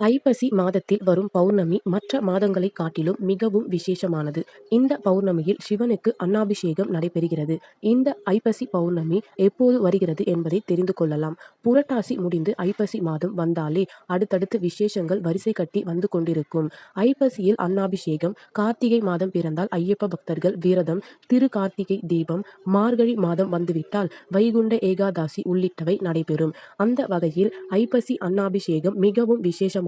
ஐப்பசி மாதத்தில் வரும் பௌர்ணமி மற்ற மாதங்களை காட்டிலும் மிகவும் விசேஷமானது. இந்த பௌர்ணமியில் சிவனுக்கு அன்னாபிஷேகம் நடைபெறுகிறது. இந்த ஐப்பசி பௌர்ணமி எப்போது வருகிறது என்பதை தெரிந்து கொள்ளலாம். புரட்டாசி முடிந்து ஐப்பசி மாதம் வந்தாலே அடுத்தடுத்து விசேஷங்கள் வரிசை கட்டி வந்து கொண்டிருக்கும். ஐப்பசியில் அன்னாபிஷேகம், கார்த்திகை மாதம் பிறந்தால் ஐயப்ப பக்தர்கள் விரதம், திரு கார்த்திகை தீபம், மார்கழி மாதம் வந்துவிட்டால் வைகுண்ட ஏகாதாசி உள்ளிட்டவை நடைபெறும். அந்த வகையில் ஐப்பசி அன்னாபிஷேகம் மிகவும்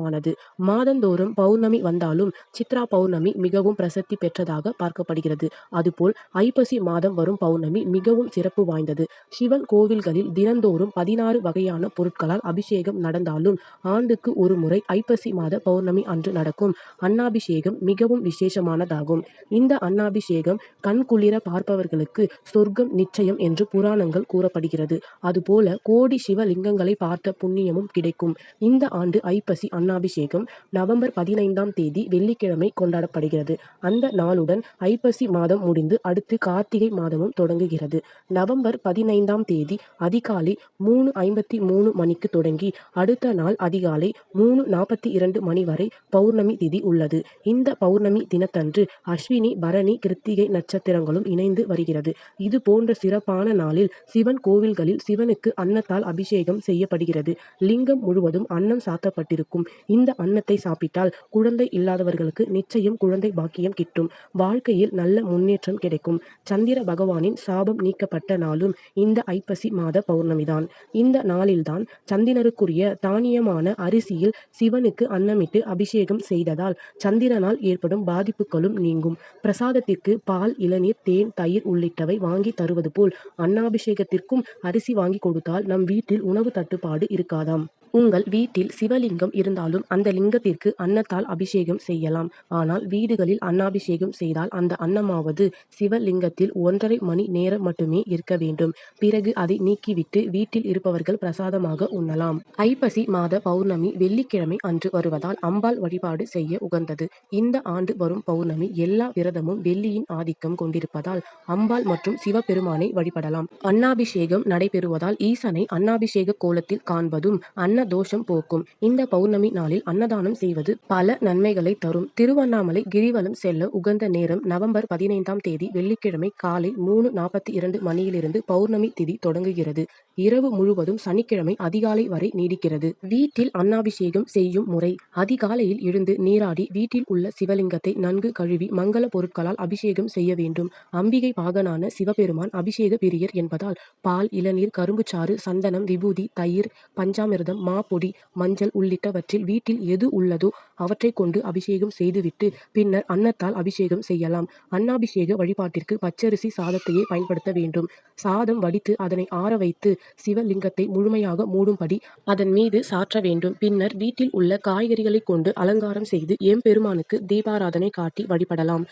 பிரபலமானது மாதந்தோறும் பௌர்ணமி வந்தாலும் சித்ரா பௌர்ணமி மிகவும் பிரசித்தி பெற்றதாக பார்க்கப்படுகிறது. அதுபோல் ஐப்பசி மாதம் வரும் பௌர்ணமி மிகவும் சிறப்பு வாய்ந்தது. சிவன் கோவில்களில் தினந்தோறும் பதினாறு வகையான பொருட்களால் அபிஷேகம் நடந்தாலும் ஆண்டுக்கு ஒரு முறை ஐப்பசி மாத பௌர்ணமி அன்று நடக்கும் அன்னாபிஷேகம் மிகவும் விசேஷமானதாகும். இந்த அன்னாபிஷேகம் கண்குளிர பார்ப்பவர்களுக்கு சொர்க்கம் நிச்சயம் என்று புராணங்கள் கூறப்படுகிறது. அதுபோல கோடி சிவலிங்கங்களை பார்த்த புண்ணியமும் கிடைக்கும். இந்த ஆண்டு ஐப்பசி அன்னா அன்னாபிஷேகம் நவம்பர் பதினைந்தாம் தேதி வெள்ளிக்கிழமை கொண்டாடப்படுகிறது. அந்த நாளுடன் ஐப்பசி மாதம் முடிந்து அடுத்து கார்த்திகை மாதமும் தொடங்குகிறது. நவம்பர் பதினைந்தாம் தேதி அதிகாலை மூணு ஐம்பத்தி மூணு மணிக்கு தொடங்கி அடுத்த நாள் அதிகாலை மூணு நாற்பத்தி இரண்டு மணி வரை பௌர்ணமி திதி உள்ளது. இந்த பௌர்ணமி தினத்தன்று அஸ்வினி, பரணி, கிருத்திகை நட்சத்திரங்களும் இணைந்து வருகிறது. இது போன்ற சிறப்பான நாளில் சிவன் கோவில்களில் சிவனுக்கு அன்னத்தால் அபிஷேகம் செய்யப்படுகிறது. லிங்கம் முழுவதும் அன்னம் சாத்தப்பட்டிருக்கும். இந்த அன்னத்தை சாப்பிட்டால் குழந்தை இல்லாதவர்களுக்கு நிச்சயம் குழந்தை பாக்கியம் கிட்டும். வாழ்க்கையில் நல்ல முன்னேற்றம் கிடைக்கும். சந்திர பகவானின் சாபம் நீக்கப்பட்ட நாளும் இந்த ஐப்பசி மாத பௌர்ணமிதான். இந்த நாளில்தான் சந்திரனுக்குரிய தானியமான அரிசியில் சிவனுக்கு அன்னமிட்டு அபிஷேகம் செய்ததால் சந்திரனால் ஏற்படும் பாதிப்புகளும் நீங்கும். பிரசாதத்திற்கு பால், இளநீர், தேன், தயிர் உள்ளிட்டவை வாங்கி தருவது போல் அன்னாபிஷேகத்திற்கும் அரிசி வாங்கி கொடுத்தால் நம் வீட்டில் உணவு தட்டுப்பாடு இருக்காதாம். உங்கள் வீட்டில் சிவலிங்கம் இருந்தாலும் அந்த லிங்கத்திற்கு அன்னத்தால் அபிஷேகம் செய்யலாம். ஆனால் வீடுகளில் அன்னாபிஷேகம் செய்தால் அந்த அன்னமாவது சிவலிங்கத்தில் ஒன்றரை மணி நேரம் மட்டுமே இருக்க வேண்டும். பிறகு அதை நீக்கிவிட்டு வீட்டில் இருப்பவர்கள் பிரசாதமாக உண்ணலாம். ஐப்பசி மாத பௌர்ணமி வெள்ளிக்கிழமை அன்று வருவதால் அம்பாள் வழிபாடு செய்ய உகந்தது. இந்த ஆண்டு வரும் பௌர்ணமி எல்லா விரதமும் வெள்ளியின் ஆதிக்கம் கொண்டிருப்பதால் அம்பாள் மற்றும் சிவபெருமானை வழிபடலாம். அன்னாபிஷேகம் நடைபெறுவதால் ஈசனை அன்னாபிஷேக கோலத்தில் காண்பதும் அன்ன தோஷம் போக்கும். இந்த பௌர்ணமி நாளில் அன்னதானம் செய்வது பல நன்மைகளை தரும். திருவண்ணாமலை கிரிவலம் செல்ல உகந்த நேரம் நவம்பர் பதினைந்தாம் தேதி வெள்ளிக்கிழமை காலை மூணு நாற்பத்தி இரண்டு மணியிலிருந்து பௌர்ணமி திதி தொடங்குகிறது. இரவு முழுவதும் சனிக்கிழமை அதிகாலை வரை நீடிக்கிறது. வீட்டில் அன்னாபிஷேகம் செய்யும் முறை அதிகாலையில் எழுந்து நீராடி வீட்டில் உள்ள சிவலிங்கத்தை நன்கு கழுவி மங்கள பொருட்களால் அபிஷேகம் செய்ய வேண்டும். அம்பிகை பாகனான சிவபெருமான் அபிஷேக பிரியர் என்பதால் பால், இளநீர், கரும்புச்சாறு, சந்தனம், விபூதி, தயிர், பஞ்சாமிர்தம், மா பொடி, மஞ்சள் உள்ளிட்டவற்றில் வீட்டில் எது உள்ளதோ அவற்றைக் கொண்டு அபிஷேகம் செய்துவிட்டு பின்னர் அன்னத்தால் அபிஷேகம் செய்யலாம். அன்னாபிஷேக வழிபாட்டிற்கு பச்சரிசி சாதத்தையே பயன்படுத்த வேண்டும். சாதம் வடித்து அதனை ஆற வைத்து சிவலிங்கத்தை முழுமையாக மூடும்படி அதன் மீது சாற்ற வேண்டும். பின்னர் வீட்டில் உள்ள காய்கறிகளைக் கொண்டு அலங்காரம் செய்து எம்பெருமானுக்கு தீபாராதனை காட்டி வழிபடலாம்.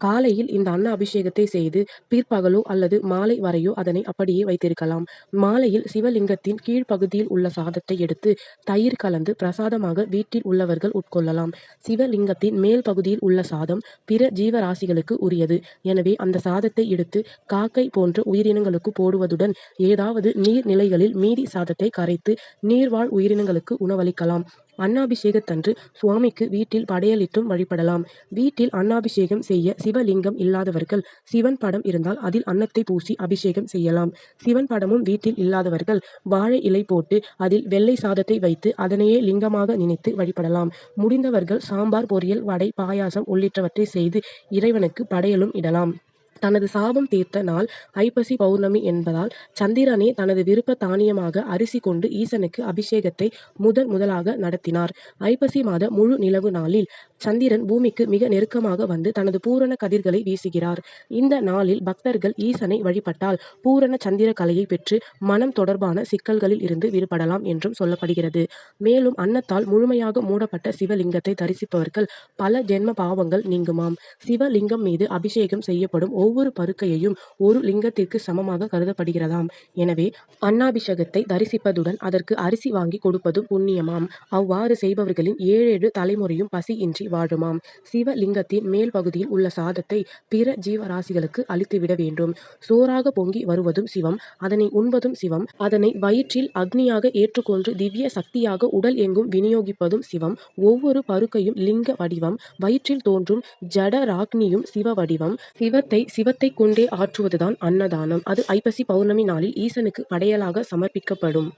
காலையில் இந்த அன்ன அபிஷேகத்தை செய்து பிற்பகலோ அல்லது மாலை வரையோ அதனை அப்படியே வைத்திருக்கலாம். மாலையில் சிவலிங்கத்தின் கீழ்ப்பகுதியில் உள்ள சாதத்தை எடுத்து தயிர் கலந்து பிரசாதமாக வீட்டில் உள்ளவர்கள் உட்கொள்ளலாம். சிவலிங்கத்தின் மேல் பகுதியில் உள்ள சாதம் பிற ஜீவராசிகளுக்கு உரியது. எனவே அந்த சாதத்தை எடுத்து காக்கை போன்ற உயிரினங்களுக்கு போடுவதுடன் ஏதாவது நீர் நிலைகளில் மீதி சாதத்தை கரைத்து நீர்வாழ் உயிரினங்களுக்கு உணவளிக்கலாம். அன்னாபிஷேகத்தன்று சுவாமிக்கு வீட்டில் படையலிட்டும் வழிபடலாம். வீட்டில் அன்னாபிஷேகம் செய்ய சிவலிங்கம் இல்லாதவர்கள் சிவன் படம் இருந்தால் அதில் அன்னத்தை பூசி அபிஷேகம் செய்யலாம். சிவன் படமும் வீட்டில் இல்லாதவர்கள் வாழை இலை போட்டு அதில் வெள்ளை சாதத்தை வைத்து அதனையே லிங்கமாக நினைத்து வழிபடலாம். முடிந்தவர்கள் சாம்பார், பொரியல், வடை, பாயாசம் உள்ளிட்டவற்றை செய்து இறைவனுக்கு படையலும் இடலாம். தனது சாபம் தீர்த்த நாள் ஐப்பசி பௌர்ணமி என்பதால் சந்திரனே தனது விருப்ப தானியமாக அரிசி கொண்டு ஈசனுக்கு அபிஷேகத்தை முதன் முதலாக நடத்தினார். ஐப்பசி மாத முழு நிலவு நாளில் சந்திரன் பூமிக்கு மிக நெருக்கமாக வந்து தனது பூரண கதிர்களை வீசுகிறார். இந்த நாளில் பக்தர்கள் ஈசனை வழிபட்டால் பூரண சந்திர கலையை பெற்று மனம் தொடர்பான சிக்கல்களில் இருந்து விடுபடலாம் என்றும் சொல்லப்படுகிறது. மேலும் அன்னத்தால் முழுமையாக மூடப்பட்ட சிவலிங்கத்தை தரிசிப்பவர்கள் பல ஜென்ம பாவங்கள் நீங்குமாம். சிவலிங்கம் மீது அபிஷேகம் செய்யப்படும் ஒவ்வொரு பருக்கையையும் ஒரு லிங்கத்திற்கு சமமாக கருதப்படுகிறதாம். எனவே அன்னாபிஷேகத்தை தரிசிப்பதுடன் அதற்கு அரிசி வாங்கி கொடுப்பதும் புண்ணியமாம். அவ்வாறு செய்பவர்களின் ஏழேழு தலைமுறையும் வாழுமாம். சிவலிங்கத்தின் மேல் பகுதியில் உள்ள சாதத்தை பிற ஜீவராசிகளுக்கு அளித்துவிட வேண்டும். சோறாக பொங்கி வருவதும் சிவம். அதனை உண்பதும் சிவம். அதனை வயிற்றில் அக்னியாக ஏற்றுக்கொண்டு திவ்ய சக்தியாக உடல் எங்கும் விநியோகிப்பதும் சிவம். ஒவ்வொரு பருக்கையும் லிங்க வடிவம். வயிற்றில் தோன்றும் ஜடராக்னியும் சிவ வடிவம். சிவத்தை சிவத்தை கொண்டே ஆற்றுவதுதான் அன்னதானம். அது ஐப்பசி பவுர்ணமி நாளில் ஈசனுக்கு படையலாக சமர்ப்பிக்கப்படும்.